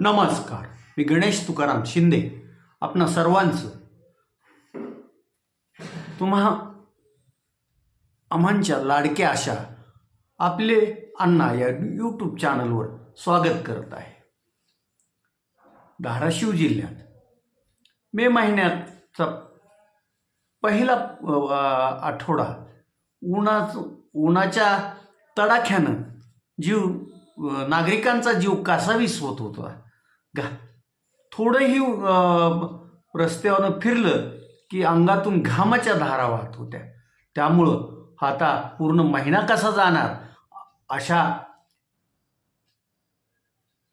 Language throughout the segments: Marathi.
नमस्कार. मी गणेश तुकाराम शिंदे. आपणा सर्वांचं तुम्हा आम्हांच्या लाडक्या आशा आपले अण्णा या यूट्यूब चॅनलवर स्वागत करत आहे. धाराशिव जिल्ह्यात मे महिन्याचा पहिला आठवडा उन्हाच उन्हाच्या तडाख्यानं जीव नागरिकांचा जीव कासावीस होत होता. गा थोडंही रस्त्यावरनं फिरलं की अंगातून घामाच्या धारा वाहत होत्या. त्यामुळं आता पूर्ण महिना कसा जाणार? अशा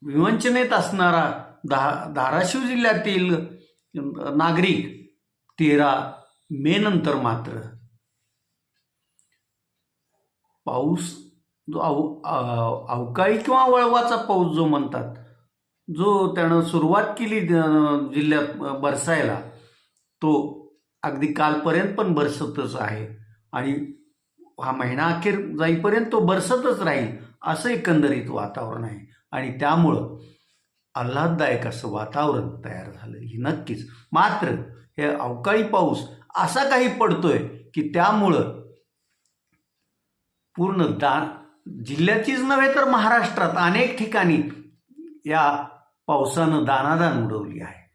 विवंचनेत असणारा धा धाराशिव जिल्ह्यातील नागरिक तेरा मे नंतर मात्र. पाऊस जो अव अवकाळी किंवा वळवाचा पाऊस जो म्हणतात जो त्यानं सुरुवात केली जिल्ह्यात बरसायला तो अगदी कालपर्यंत पण बरसतच आहे. आणि हा महिना अखेर जाईपर्यंत तो बरसतच राहील असं एकंदरीत वातावरण आहे. आणि त्यामुळं आल्हाददायक असं वातावरण तयार झालं. ही नक्कीच. मात्र हे अवकाळी पाऊस असा काही पडतोय की त्यामुळं पूर्ण दा जिल्ह्याचीच नव्हे तर महाराष्ट्रात अनेक ठिकाणी या पावसानं दानादान उडवली आहे.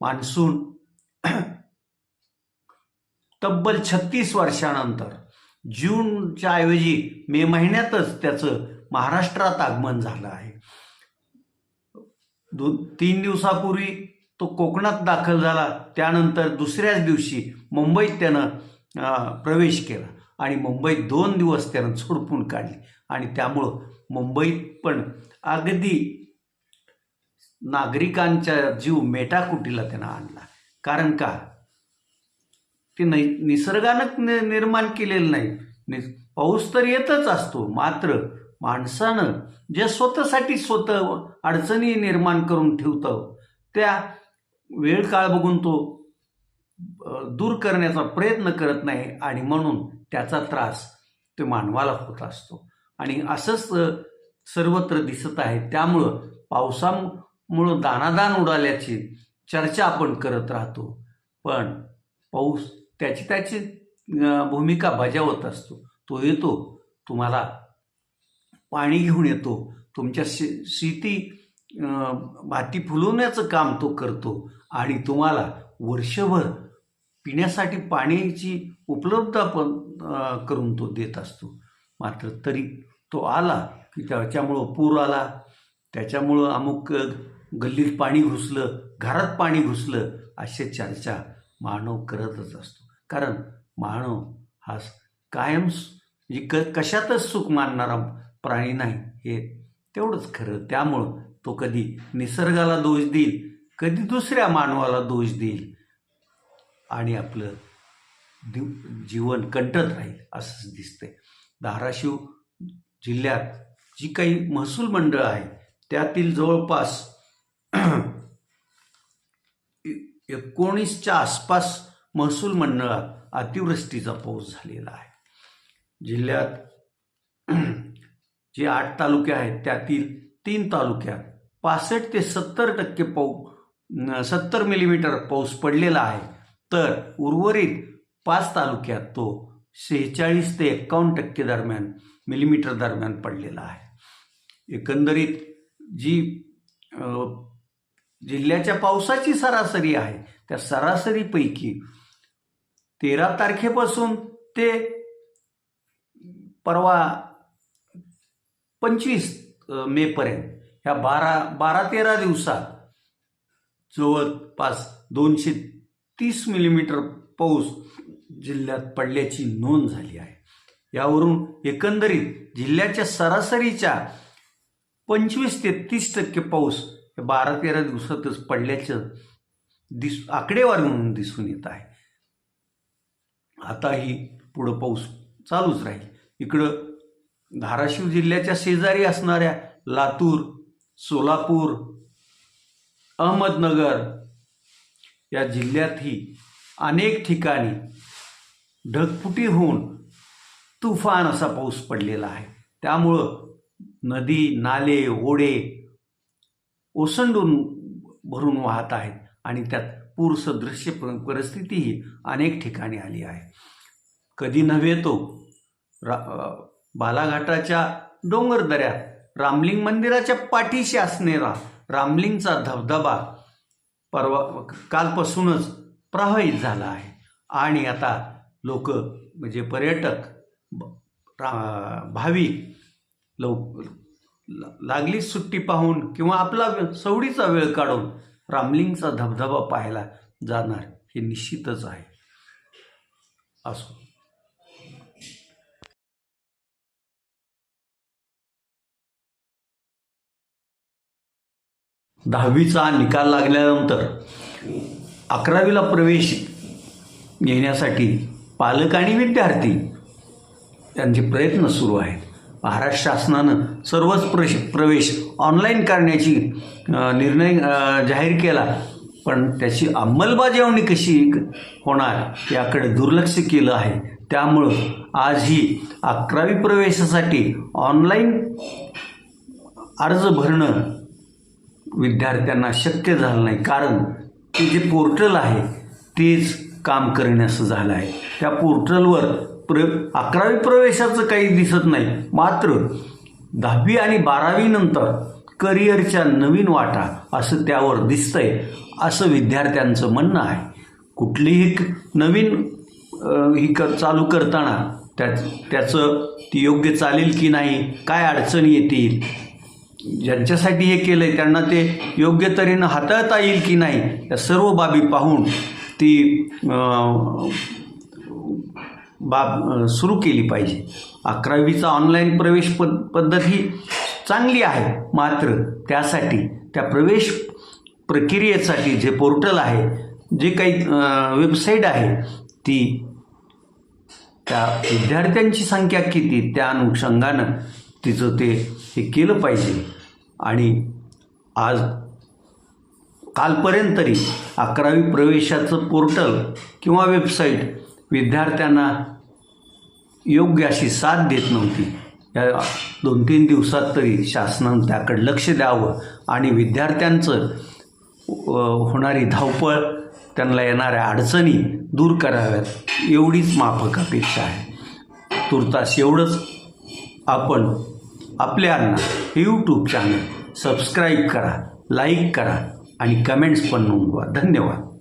मान्सून तब्बल छत्तीस वर्षानंतर जूनच्या ऐवजी मे महिन्यातच त्याचं महाराष्ट्रात आगमन झालं आहे. दोन तीन दिवसापूर्वी तो कोकणात दाखल झाला त्यानंतर दुसऱ्याच दिवशी मुंबईत त्यानं प्रवेश केला आणि मुंबईत दोन दिवस त्यानं झोडपून काढली. आणि त्यामुळं मुंबईत पण अगदी नागरिकांच्या जीव मेटाकुटीला त्यांना आणला. कारण का? ते नै निसर्गानं नि- निर्माण केलेलं नाही. पाऊस तर येतच असतो. मात्र माणसानं जे स्वतःसाठी स्वतः अडचणी निर्माण करून ठेवतं त्या वेळ काळ बघून तो दूर करण्याचा प्रयत्न करत नाही आणि म्हणून त्याचा त्रास ते मानवाला होत असतो. आणि असंच सर्वत्र दिसत आहे. त्यामुळं मुळं दानादान उडाल्याची चर्चा आपण करत राहतो. पण पाऊस त्याची त्याची भूमिका बजावत असतो. तो येतो तुम्हाला पाणी घेऊन येतो. तुमच्या शे शेती भाती फुलवण्याचं काम तो करतो आणि तुम्हाला वर्षभर पिण्यासाठी पाण्याची उपलब्धता पण करून तो देत असतो. मात्र तरी तो आला की त्याच्यामुळं पूर आला. त्याच्यामुळं अमुक गल्लीत पाणी घुसलं घरात पाणी घुसलं अशा चर्चा मानव करतच असतो. कारण मानव हा कायम म्हणजे क कशातच सुख मानणारा प्राणी नाही हे तेवढंच खरं. त्यामुळं तो कधी निसर्गाला दोष देईल कधी दुसऱ्या मानवाला दोष देईल आणि आपलं दिव जीवन कंटत राहील असंच दिसतंय. धाराशिव जिल्ह्यात जी काही महसूल मंडळ आहे त्यातील जवळपास एकोणीसच्या आसपास महसूल मंडळात अतिवृष्टीचा पाऊस झालेला आहे. जिल्ह्यात जे आठ तालुके आहेत त्यातील तीन तालुक्यात पासष्ट ते सत्तर टक्के पाऊ सत्तर मिलीमीटर पाऊस पडलेला आहे. तर उर्वरित पाच तालुक्यात तो शेहेचाळीस ते एक्कावन्न टक्के दरम्यान मिलीमीटर दरम्यान पडलेला आहे. एकंदरीत जी जिल्ह्याच्या पावसाची सरासरी आहे. त्या सरासरीपैकी तेरा तारखेपासून ते परवा पंचवीस मेपर्यंत. ह्या बारा बारा तेरा दिवसात जवळपास दोनशे तीस मिलीमीटर पाऊस जिल्ह्यात पडल्याची नोंद झाली आहे. यावरून एकंदरीत जिल्ह्याच्या सरासरीच्या पंचवीस ते तीस टक्के पाऊस बारा तेरा दिवसातच पडल्याचं दिस आकडेवारी म्हणून दिसून येत आहे. आताही पुढं पाऊस चालूच राहील. इकडं धाराशिव जिल्ह्याच्या शेजारी असणाऱ्या लातूर सोलापूर अहमदनगर या जिल्ह्यातही अनेक ठिकाणी ढगफुटी होऊन तुफान असा पाऊस पडलेला आहे. त्यामुळं नदी नाले ओढे ओसंडून भरून वाहत आहेत आणि त्यात पूरसदृश्य परिस्थितीही अनेक ठिकाणी आली आहे. कधी नव्हे तो रा बालाघाटाच्या बालाघाटाच्या डोंगरदऱ्यात रामलिंग मंदिराच्या पाठीशी असणारा रामलिंगचा धबधबा परवा कालपासूनच प्रवाहित झाला आहे. आणि आता लोक म्हणजे पर्यटक ब- रा- भाविक लव लागलीच सुट्टी पाहून किंवा आपला सवडीचा वेळ काढून रामलिंगचा धबधबा पाहायला जाणार हे निश्चितच आहे. असो. दहावीचा निकाल लागल्यानंतर अकरावीला प्रवेश घेण्यासाठी पालक आणि विद्यार्थी यांचे प्रयत्न सुरू आहेत. महाराष्ट्र शासनानं सर्वच प्रश प्रवेश ऑनलाईन करण्याची निर्णय जाहीर केला. पण त्याची अंमलबजावणी कशी होणार याकडे दुर्लक्ष केलं आहे. त्यामुळं आज ही अकरावी प्रवेशासाठी ऑनलाईन अर्ज भरणं विद्यार्थ्यांना शक्य झालं नाही. कारण ते जे पोर्टल आहे तेच काम करण्याचं झालं आहे. त्या पोर्टलवर प्र अकरावी प्रवेशाचं काही दिसत नाही. मात्र दहावी आणि बारावीनंतर करिअरच्या नवीन वाटा असं त्यावर दिसतंय असं विद्यार्थ्यांचं म्हणणं आहे. कुठलीही नवीन ही क चालू करताना त्या त्याचं ती योग्य चालेल की नाही काय अडचणी येतील ज्यांच्यासाठी हे केलं आहे त्यांना ते योग्य तऱ्हेनं हाताळता येईल की नाही या सर्व बाबी पाहून ती बाब सुरू केली पाहिजे. अकरावीचा ऑनलाईन प्रवेश पद पद्धत ही चांगली आहे मात्र त्यासाठी त्या प्रवेश प्रक्रियेसाठी जे पोर्टल आहे जे काही वेबसाईट आहे ती त्या विद्यार्थ्यांची संख्या किती त्या अनुषंगानं तिचं ते हे केलं पाहिजे. आणि आज कालपर्यंत तरी अकरावी प्रवेशाचं पोर्टल किंवा वेबसाईट विद्यार्थ्यांना योग्य अशी साथ देत नव्हती. या दोन तीन दिवसात तरी शासनानं त्याकडे लक्ष द्यावं आणि विद्यार्थ्यांचं होणारी धावपळ त्यांना येणाऱ्या अडचणी दूर कराव्यात एवढीच माफक अपेक्षा आहे. तुर्तास एवढंच आपण आपल्यांना हे यूट्यूब चॅनल सबस्क्राईब करा लाईक करा आणि कमेंट्स पण नोंदवा. धन्यवाद.